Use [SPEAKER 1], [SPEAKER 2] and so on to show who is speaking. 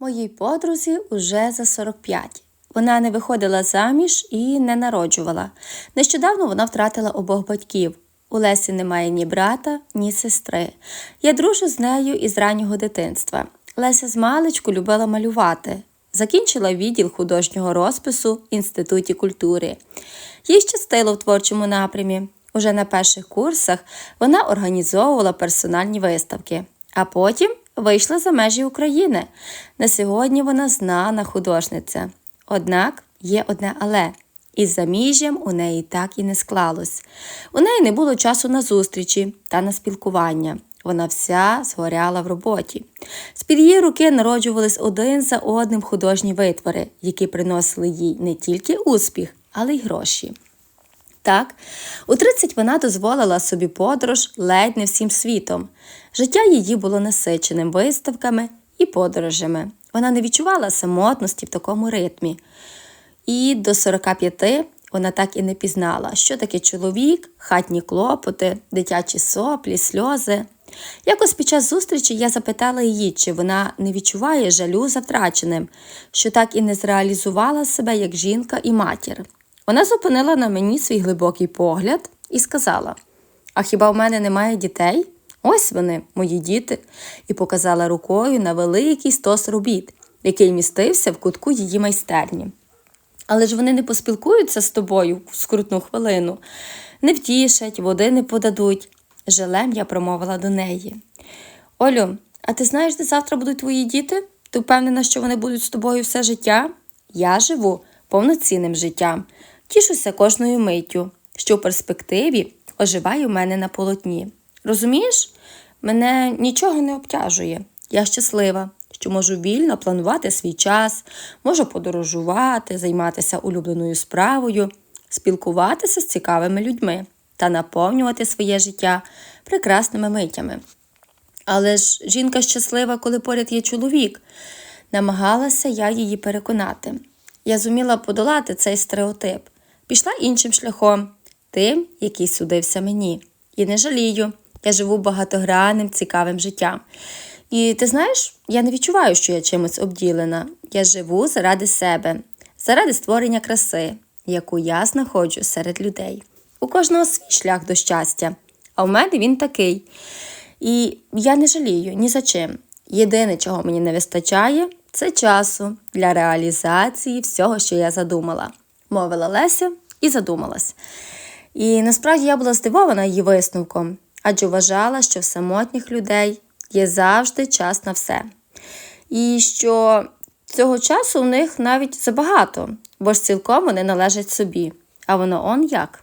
[SPEAKER 1] Моїй подрузі уже за 45. Вона не виходила заміж і не народжувала. Нещодавно вона втратила обох батьків. У Лесі немає ні брата, ні сестри. Я дружу з нею із раннього дитинства. Леся з маличку любила малювати. Закінчила відділ художнього розпису в Інституті культури. Їй щастило в творчому напрямі. Уже на перших курсах вона організовувала персональні виставки, а потім вийшла за межі України. На сьогодні вона знана художниця. Однак є одне але. Із заміжжям у неї так і не склалось. У неї не було часу на зустрічі та на спілкування. Вона вся згоряла в роботі. З-під її руки народжувались один за одним художні витвори, які приносили їй не тільки успіх, але й гроші. Так, у 30 вона дозволила собі подорож ледь не всім світом. Життя її було насиченим виставками і подорожами. Вона не відчувала самотності в такому ритмі. І до 45 вона так і не пізнала, що таке чоловік, хатні клопоти, дитячі соплі, сльози. Якось під час зустрічі я запитала її, чи вона не відчуває жалю за втраченим, що так і не зреалізувала себе як жінка і матір. Вона зупинила на мені свій глибокий погляд і сказала: А хіба в мене немає дітей? Ось вони, мої діти, і показала рукою на великий стос робіт, який містився в кутку її майстерні. Але ж вони не поспілкуються з тобою в скрутну хвилину, не втішать, води не подадуть. Жалем я промовила до неї. Олю, а ти знаєш, де завтра будуть твої діти? Ти впевнена, що вони будуть з тобою все життя? Я живу повноцінним життям, тішуся кожною миттю, що в перспективі оживає у мене на полотні. Розумієш, мене нічого не обтяжує. Я щаслива, що можу вільно планувати свій час, можу подорожувати, займатися улюбленою справою, спілкуватися з цікавими людьми та наповнювати своє життя прекрасними миттями. Але ж жінка щаслива, коли поряд є чоловік. Намагалася я її переконати. Я зуміла подолати цей стереотип, пішла іншим шляхом, тим, який судився мені. І не жалію, я живу багатогранним, цікавим життям. І ти знаєш, я не відчуваю, що я чимось обділена. Я живу заради себе, заради створення краси, яку я знаходжу серед людей. У кожного свій шлях до щастя, а в мене він такий. І я не жалію ні за чим. Єдине, чого мені не вистачає, це часу для реалізації всього, що я задумала, мовила Леся і задумалась. І насправді я була здивована її висновком, адже вважала, що в самотніх людей є завжди час на все. І що цього часу у них навіть забагато, бо ж цілком вони належать собі. А воно он як.